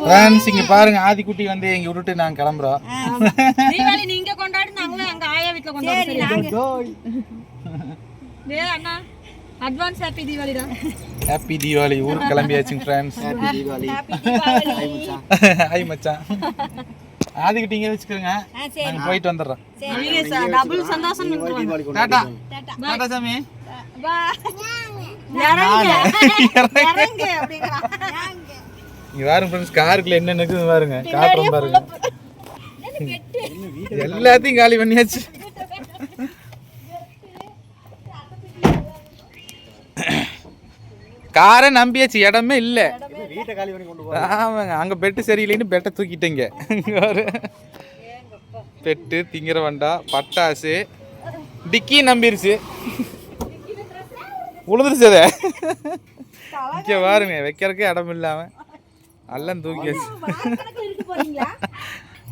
Friends இங்க பாருங்க ஆதிக்குட்டி வந்து எங்க விட்டுட்டு நாங்க கிளம்புறோம். தீபாவளி நீங்க கொண்டாடி நாங்களும் எங்க ஆயா வீட்ல கொண்டாடுறோம் டேய். அண்ணா அட்வான்ஸ் ஹாப்பி தீபாவளிடா. ஹாப்பி தீபாவளி ஊருக்கு கிளம்பியாச்சுங்க ஃப்ரெண்ட்ஸ் ஹாய் மச்சான். ஆதிக்குட்டி இங்க வச்சுக்கோங்க. நாங்க போயிட்டு வந்துடுறோம். நீங்க டபுள் சந்தோஷம் நினைக்கிறோம் டாடா. டாடா. சாமி. இறங்க இறங்க அப்படிங்கறான் இங்க பாருங்க ஃப்ரெண்ட்ஸ் காருக்குள்ள என்ன இருக்குது பாருங்க. காட்டுறோம் பாருங்க எல்லாத்தையும் காலி பண்ணியாச்சு. காரை நம்பியாச்சு இடமே இல்ல. ஆமாங்க அங்க பெட்டு சரியில்லைன்னு பெட்டை தூக்கிட்டீங்க. பெட்டு திங்கிற வண்டா பட்டாசு. டிக்கி நம்பிருச்சு. உழுதுருச்சு அதை. இங்க பாருங்க வைக்கிறதுக்கே இடம் இல்லாம எல்லாம் தூக்கியாச்சு.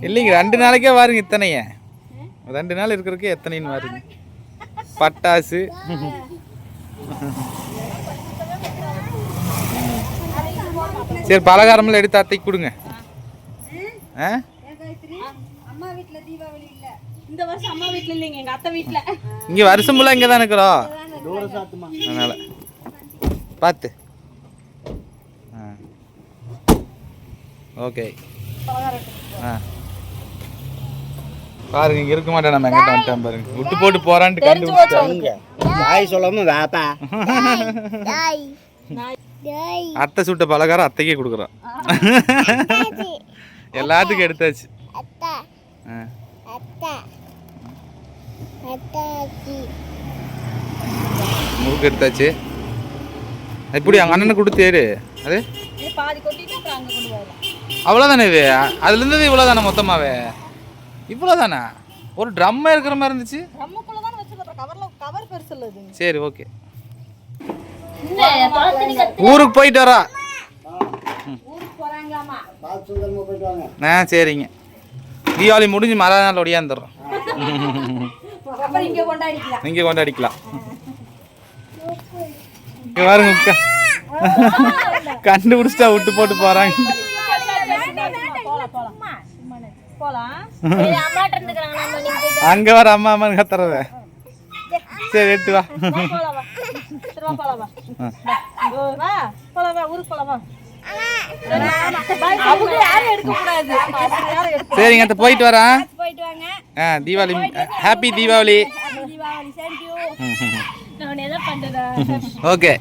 இல்லைங்க ரெண்டு நாளைக்கே பாருங்க இத்தனைய. ரெண்டு நாள் இருக்கிறதுக்கே எத்தனைன்னு பாருங்க பட்டாசு. சரி பலகாரமெல்லாம் எடுத்து அத்தைக்கு கொடுங்க. ஆ? இந்த வருஷம் அம்மா வீட்ல இல்லைங்க எங்க அத்தை வீட்ல. இங்கே வருஷம் ஃபுல்லாக இங்கே தான் இருக்கிறோம். அதனால. பார்த்து ஆ. ஓகே. ஆ. பாருங்க இங்க இருக்க மாட்டேன் நம்ம எங்கிட்ட வந்துட்டேன் பாருங்க விட்டு போட்டு போறான்ட்டு கண்டுபிடிச்சாங்க நாய் சொல்லாம வேப்பா அத்தை சுட்ட பலகாரம் அத்தைக்கே கொடுக்குறோம் எல்லாத்துக்கும் எடுத்தாச்சு. ஆ. முறுக்கு எடுத்தாச்சு. இப்படி அங்க அண்ணனை கொடுத்தேரு அது? பாதி கொட்டிட்டு அப்புறம் அங்க கொண்டு போகலாம் அவ்வளோதானே இது? அதுல இருந்தது இவ்வளோதானே மொத்தமாவே? இவ்வளோதானே ஒரு ட்ரம்மே இருக்கிற மாதிரி இருந்துச்சு. தான் சரி ஓகே ஊருக்கு போயிட்டு வரா. ஆ சரிங்க. தீபாவளி முடிஞ்சு மறு நாள் ஒடியாந்துடுறோம். அப்புறம் இங்க கொண்டாடிக்கலாம். நீங்கள் கொண்டாடிக்கலாம். இங்க பாருங்க கண்டுபிடிச்சிட்டா விட்டு போட்டு போறாங்க. அங்க வர அம்மா அம்மான்னு கத்துறத சரி எட்டு வா. போலாம் வா. சரி வா போலாம் வா. வா. வா போலாம் வா ஊருக்கு போலாம் வா. அவங்க யாரும் எடுக்க கூடாது யாரும் எடுக்க சரிங்க அத்தை போயிட்டு வரேன். போயிட்டு வாங்க. ஆ தீபாவளி ஹாப்பி தீபாவளி. ஓகே.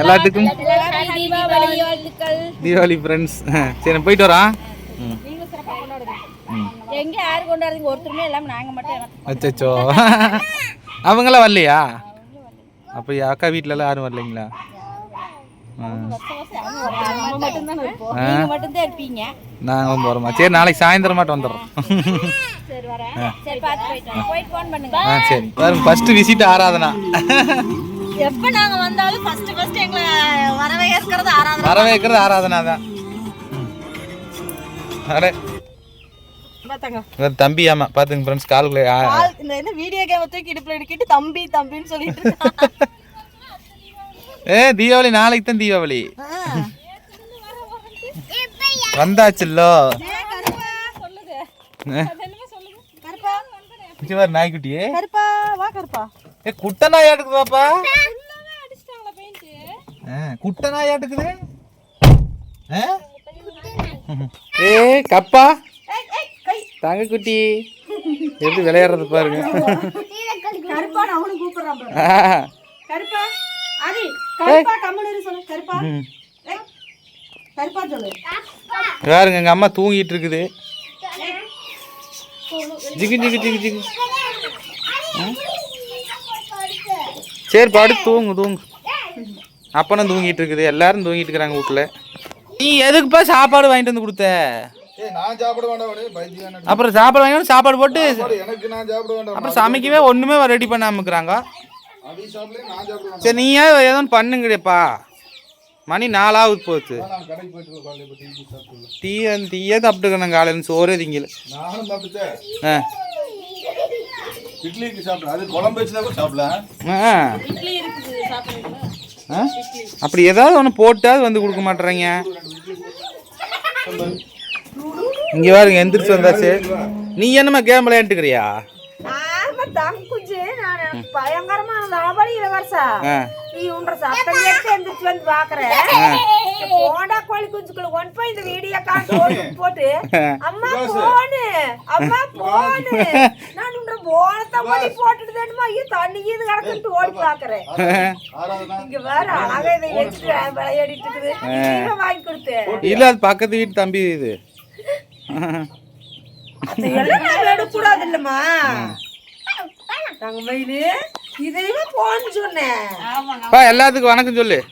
எல்லாத்துக்கும் தீபாவளி. வாழ்த்துக்கள். தீபாவளி ஃப்ரெண்ட்ஸ் சரி நான் போயிட்டு வரோம் ம் நீங்க சிறப்பாக கொண்டாடுங்க ம் எங்க யாரு கொண்டாடுறீங்க ஒருத்தருமே இல்லாம நாங்க மட்டும் அச்சோ அவங்களாம் வரலையா? அப்போ அக்கா வீட்டிலலாம் யாரும் வரலைங்களா? ஆ. நம்ம மட்டும் தான் இருப்போம். ஆ. நீங்க மட்டும் தான் இருப்பீங்க. நாங்களும் போகிறோமா சரி நாளைக்கு சாயந்தரம் மட்டும் வந்துடுறோம். சரி பாருங்க ஃபர்ஸ்ட் விசிட் ஆராதனா? எப்ப நாங்க வந்தாலும் ஃபர்ஸ்ட் ஃபர்ஸ்ட் எங்களை வரவே இருக்கிறது ஆறாவது வரவேற்கிறது ஆராதனா தான் அடே. தம்பி ஆமா பாத்துங்க ஃப்ரெண்ட்ஸ் ஆள் இந்த என்ன வீடியோ கேம் தூக்கி இடுப்புல எடுக்கிட்டு தம்பி தம்பின்னு சொல்லிட்டு இருக்கான். ஏ தீபாவளி நாளைக்கு தான் தீபாவளி. வந்தாச்சுல்லோ. நாய்க்குட்டியே. கருப்பா வா கருப்பா. ஏ குட்டை நாய் ஆட்டுக்குது பாப்பா. குட்டை நாய் ஆட்டுக்குது? ஏ கப்பா. தங்க குட்டி. எப்படி விளையாடுறது பாருங்க. பாருங்க எங்க அம்மா தூங்கிட்டு இருக்குது. ஜிகு ஜிகு ஜிகு ஜிகு? சரி பாடு தூங்கு தூங்கு. அப்பனும் தூங்கிட்டு இருக்குது. எல்லாரும் தூங்கிட்டு இருக்கிறாங்க வீட்டுல நீ எதுக்குப்பா சாப்பாடு வாங்கிட்டு வந்து கொடுத்த? அப்புறம் சாப்பாடு வாங்கி சாப்பாடு போட்டு அப்புறம் சமைக்கவே ஒண்ணுமே ரெடி பண்ணாம இருக்கிறாங்க. அடி சாப்பிடல நான் சாப்பிட வேண்டாம். சரி நீயா ஏதோ ஒன்று பண்ணுங்கடியப்பா. மணி நாலாவது போச்சு. டீ டீயே சாப்பிட்டுக்கணும் காலையில் சோறே திங்கல. ஆ. இட்லிக்கு சாப்பிடலாம் அது குழம்பு சாப்பிடலாம் ஆ? அப்படி ஏதாவது ஒன்று போட்டாவது வந்து கொடுக்க மாட்டேறீங்க. இங்க பாருங்க எந்திரிச்சு வந்தாச்சு. நீ என்னம்மா கேம் விளையாண்டுக்கிறியா? ஆமா தங்க குஞ்சு நான் எனக்கு பயங்கரமா லாபடி இளவரசா நீ உன்ற சத்தம் கேட்டு எந்திரிச்சு வந்து பாக்குறேன் போண்டா கோழி குஞ்சுக்குள்ள ஒன் போய் இந்த வீடியோ காட்டு போட்டு அம்மா போனு அம்மா போனு. நான் உன்ற போனத்தை பண்ணி போட்டுட்டு தானுமா ஐயோ தண்ணி இது கிடக்குன்ட்டு ஓடி பாக்குறேன் இங்க வேற அழகா இதை வச்சுட்டு விளையாடிட்டு இருக்குது. வாங்கி கொடுத்து. இல்ல அது பக்கத்து வீட்டு தம்பி இது. இல்லம்மா இதையுமே போன்னு சொன்னேன். பா எல்லாத்துக்கும் வணக்கம் சொல்லு.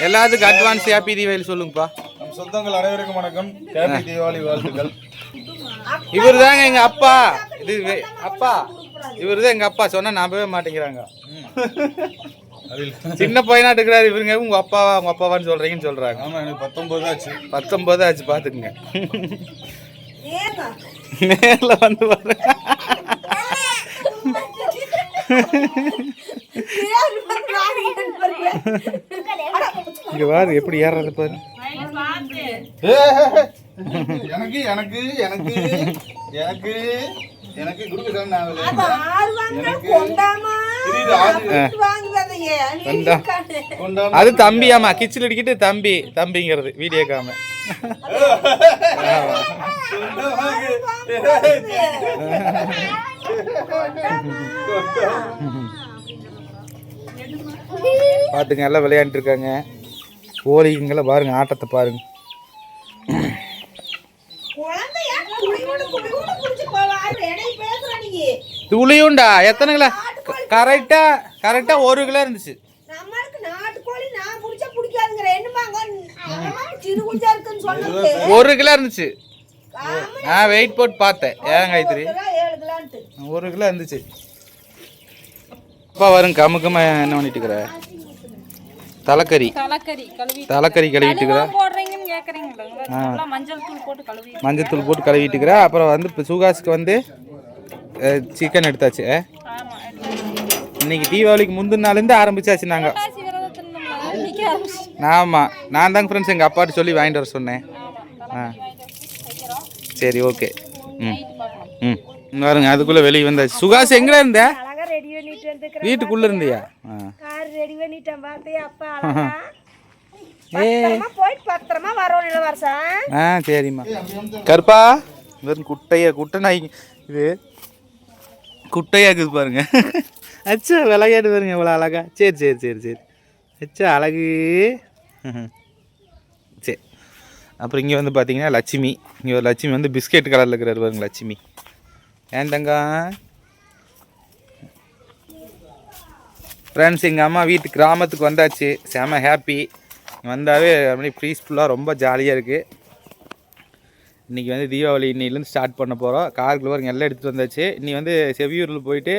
எல்லாத்துக்கும் அட்வான்ஸ் ஹாப்பி தீபாவளி சொல்லுங்கப்பா. நம் சொந்தங்கள் அனைவருக்கும் வணக்கம். ஹேப்பி தீபாவளி வாழ்த்துக்கள். இவர் தாங்க எங்க அப்பா. இது வே- அப்பா. இவர் தான் எங்க அப்பா. சொன்னா நம்பவே மாட்டேங்கிறாங்க. சின்ன பையனா இருக்கிறாரு இவருங்க. உங்க அப்பாவா உங்க அப்பாவான்னு சொல்றீங்கன்னு சொல்றாங்க. ஆமா எனக்கு பத்தொன்பது ஆச்சு. பத்தொன்பது ஆச்சு பாத்துக்குங்க. நேர்ல வந்து பேர். இங்க பாரு எப்படி ஏறது பாரு. எனக்கு எனக்கு எனக்கு எனக்கு எனக்கு குடுக்க நான் அது அது தம்பியாமா கிச்சில் அடிக்கிட்டு தம்பி தம்பிங்கிறது வீடியோ காம. பாத்துங்க எல்லாம் விளையாண்டு இருக்காங்க கோழிங்கெல்லாம் பாருங்க ஆட்டத்தை பாருங்க. துளியுண்டா? எத்தனை கிலோ கரெக்டா கரெக்டா ஒரு கிலோ இருந்துச்சு. நம்மளுக்கு நாட்டுக்கோழி நான் குடிச்சா பிடிக்காதுங்கிற என்னமாங்க ஆமா, சிறு குஞ்சா இருக்குன்னு சொன்னது. ஒரு கிலோ இருந்துச்சு. நான் வெயிட் போட்டு பார்த்தேன். ஏன் காய்த்திரி ஒரு கிலோ இருந்துச்சு. அப்பா வரும் கமுக்கமா என்ன பண்ணிட்டு இருக்கிற? தலைக்கறி. தலைக்கறி கழுவி தலைக்கறி கழுவிட்டு இருக்கிற? மஞ்சள் தூள் போட்டு கழுவி மஞ்சத்தூள் போட்டு கழுவிட்டு இருக்கிற. அப்புறம் வந்து இப்போ சுகாஸுக்கு வந்து சிக்கன் எடுத்தாச்சு. இன்னைக்கு தீபாவளிக்கு முந்தின நாள்லேருந்து ஆரம்பிச்சாச்சு நாங்கள் ஆமாம் நான் தாங்க ஃப்ரெண்ட்ஸ் எங்கள் அப்பாட்ட சொல்லி வாங்கிட்டு வர சொன்னேன். ஆ. சரி ஓகே. ம். ம். வருங்க பாருங்க அதுக்குள்ளே வெளியே வந்தாச்சு. சுகாஸ் எங்கே இருந்த? வீட்டுக்குள்ளே இருந்தியா? ஆ. ஆ சரிம்மா. கருப்பா வெறும் குட்டை நாய் இது குட்டையா இருக்குது பாருங்க. அச்சா விளையாடு பாருங்க இவ்வளோ அழகா. சரி சரி சரி சரி. அச்சா அழகு. சரி. அப்புறம் இங்கே வந்து பார்த்தீங்கன்னா லட்சுமி. இங்கே ஒரு லட்சுமி வந்து பிஸ்கெட் கலரில் இருக்கிறார் பாருங்க லட்சுமி. ஏன் தங்கம் ஃப்ரெண்ட்ஸ் எங்கள் அம்மா வீட்டு கிராமத்துக்கு வந்தாச்சு. செம ஹாப்பி வந்தாவே அப்படியே பீஸ்ஃபுல்லாக ரொம்ப ஜாலியாக இருக்குது இன்றைக்கி வந்து தீபாவளி இன்னிலேருந்து ஸ்டார்ட் பண்ண போகிறோம் காருக்குள்ள பாருங்க எல்லாம் எடுத்துகிட்டு வந்தாச்சு. இன்னி வந்து செவியூரில் போயிட்டு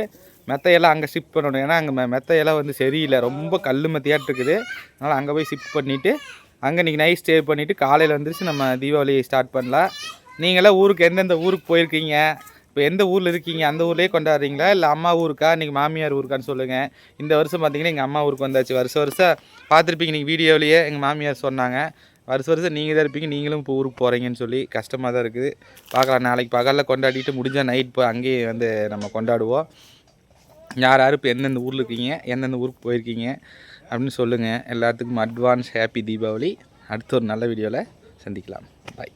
மெத்தையெல்லாம் அங்கே ஷிஃப்ட் பண்ணணும். ஏன்னா அங்கே மெத்தையெல்லாம் வந்து சரியில்லை. ரொம்ப கல் மெத்தையாட்டு இருக்குது. அதனால் அங்கே போய் ஷிஃப்ட் பண்ணிவிட்டு அங்கே இன்றைக்கி நைட் ஸ்டே பண்ணிவிட்டு காலையில் வந்துருச்சு. நம்ம தீபாவளி ஸ்டார்ட் பண்ணலாம். நீங்களாம் ஊருக்கு எந்தெந்த ஊருக்கு போயிருக்கீங்க? இப்போ எந்த ஊரில் இருக்கீங்க? அந்த ஊர்லேயே கொண்டாடுறீங்களா? இல்லை அம்மா ஊருக்கா? இன்றைக்கி மாமியார் ஊருக்கான்னு சொல்லுங்கள் இந்த வருஷம் பார்த்தீங்கன்னா எங்கள் அம்மா ஊருக்கு வந்தாச்சு. வருஷம் வருஷம் பார்த்துருப்பீங்க நீங்கள் வீடியோவிலேயே எங்கள் மாமியார் சொன்னாங்க. வருஷம் வருஷம் நீங்கள் தான் இருப்பீங்க. நீங்களும் இப்போ ஊருக்கு போகிறீங்கன்னு சொல்லி. கஷ்டமாக தான் இருக்குது. பார்க்கலாம் நாளைக்கு பகலில் கொண்டாடிட்டு முடிஞ்சால் நைட் போய் அங்கேயே வந்து நம்ம கொண்டாடுவோம். யார் யார் இப்போ எந்தெந்த ஊரில் இருக்கீங்க எந்தெந்த ஊருக்கு போயிருக்கீங்க அப்படின்னு சொல்லுங்கள் எல்லாத்துக்கும் அட்வான்ஸ் ஹாப்பி தீபாவளி. அடுத்த ஒரு நல்ல வீடியோவில் சந்திக்கலாம். பாய்